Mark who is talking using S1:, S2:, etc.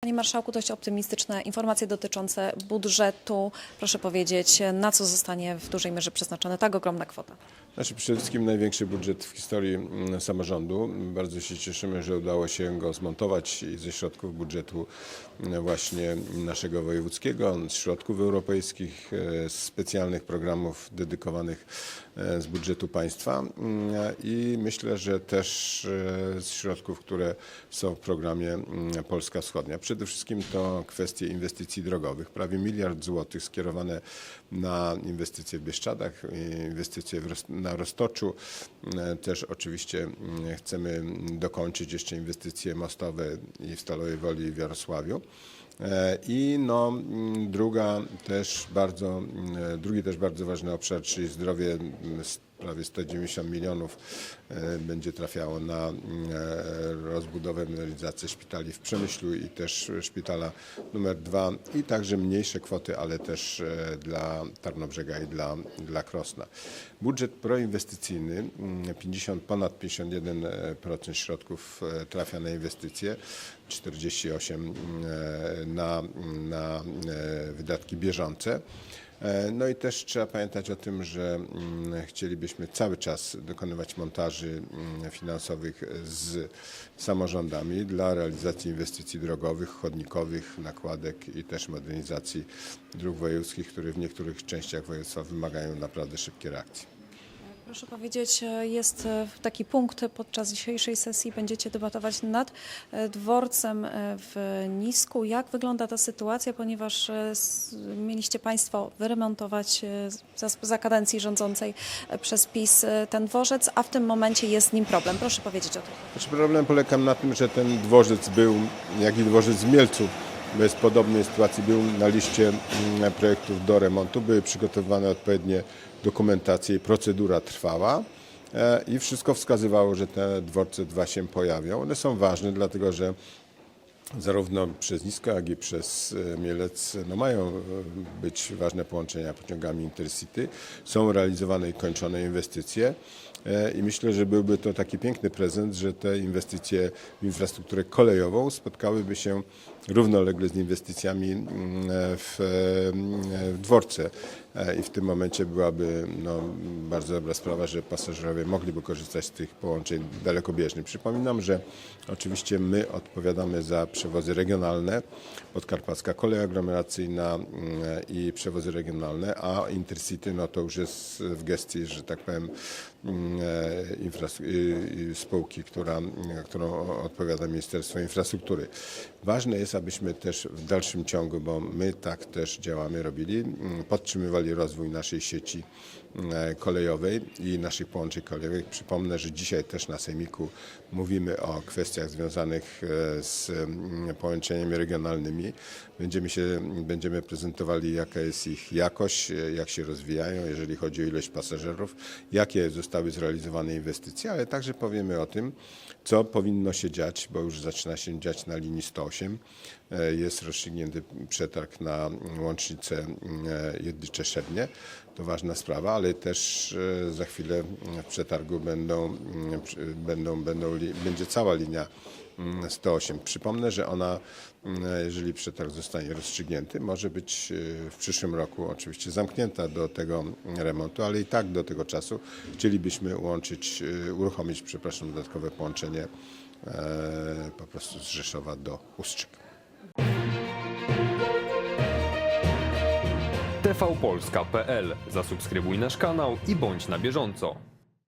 S1: Panie Marszałku, dość optymistyczne informacje dotyczące budżetu. Proszę powiedzieć, na co zostanie w dużej mierze przeznaczona tak ogromna kwota?
S2: Znaczy przede wszystkim największy budżet w historii mm, samorządu. Bardzo się cieszymy, że udało się go zmontować ze środków budżetu mm, właśnie naszego wojewódzkiego, z środków europejskich, e, z specjalnych programów dedykowanych e, z budżetu państwa Mm, i myślę, że też e, z środków, które są w programie Polska Wschodnia. Przede wszystkim to kwestie inwestycji drogowych. Prawie miliard złotych skierowane na inwestycje w Bieszczadach, inwestycje na Roztoczu. E, Też oczywiście mm, chcemy dokończyć jeszcze inwestycje mostowe i w Stalowej Woli i w Jarosławiu. E, I no, mm, druga też bardzo, mm, drugi też bardzo ważny obszar, czyli zdrowie, prawie 190 milionów e, będzie trafiało na mm, e, rozbudowę, modernizację szpitali w Przemyślu i też szpitala numer dwa i także mniejsze kwoty, ale też e, dla Tarnobrzega i dla, dla Krosna. Budżet proinwestycyjny, mm, 50, ponad 51% środków trafia na inwestycje, 48 e, na, na wydatki bieżące. E, No i też trzeba pamiętać o tym, że mm, chcielibyśmy cały czas dokonywać montaży mm, finansowych z samorządami dla realizacji inwestycji drogowych, chodnikowych, nakładek i też modernizacji dróg wojewódzkich, które w niektórych częściach województwa wymagają naprawdę szybkiej reakcji.
S1: Proszę powiedzieć, jest taki punkt podczas dzisiejszej sesji. Będziecie debatować nad e, dworcem e, w Nisku. Jak wygląda ta sytuacja, ponieważ e, mieliście Państwo wyremontować e, za, za kadencji rządzącej e, przez PiS e, ten dworzec, a w tym momencie jest z nim problem. Proszę powiedzieć o tym.
S2: Znaczy problem polega na tym, że ten dworzec był, jak i dworzec w Mielcu, bez podobnej sytuacji był na liście mm, projektów do remontu. Były przygotowywane odpowiednie dokumentacje i procedura trwała. E, I wszystko wskazywało, że te dworce dwa się pojawią. One są ważne, dlatego że zarówno przez Nisko, jak i przez e, Mielec no mają e, być ważne połączenia pociągami Intercity. Są realizowane i kończone inwestycje i myślę, że byłby to taki piękny prezent, że te inwestycje w infrastrukturę kolejową spotkałyby się równolegle z inwestycjami mm, w, w dworce. E, I w tym momencie byłaby no, bardzo dobra sprawa, że pasażerowie mogliby korzystać z tych połączeń dalekobieżnych. Przypominam, że oczywiście my odpowiadamy za przewozy regionalne, podkarpacka kolej aglomeracyjna mm, i przewozy regionalne, a Intercity no to już jest w gestii, że tak powiem, mm, e, spółki, która, którą odpowiada Ministerstwo Infrastruktury. Ważne jest, abyśmy też w dalszym ciągu, bo my tak też działamy, robili, mm, podtrzymywali rozwój naszej sieci mm, kolejowej i naszych połączeń kolejowych. Przypomnę, że dzisiaj też na Sejmiku mówimy o kwestiach związanych e, z mm, połączeniami regionalnymi. Będziemy, się, będziemy prezentowali, jaka jest ich jakość, e, jak się rozwijają, jeżeli chodzi o ilość pasażerów, jakie zostały zrealizowane inwestycje, ale także powiemy o tym, co powinno się dziać, bo już zaczyna się dziać na linii 108. E, Jest rozstrzygnięty przetarg na łącznicę e, Jedlicze-Szebnie. To ważna sprawa, ale też e, za chwilę w przetargu będą, będą, będą, będzie cała linia 108. Przypomnę, że ona, mm, jeżeli przetarg zostanie rozstrzygnięty, może być e, w przyszłym roku oczywiście zamknięta do tego remontu, ale i tak do tego czasu chcielibyśmy łączyć, e, uruchomić, przepraszam, dodatkowe połączenie e, po prostu z Rzeszowa do Ustrzyk.
S3: tvpolska.pl. Zasubskrybuj nasz kanał i bądź na bieżąco.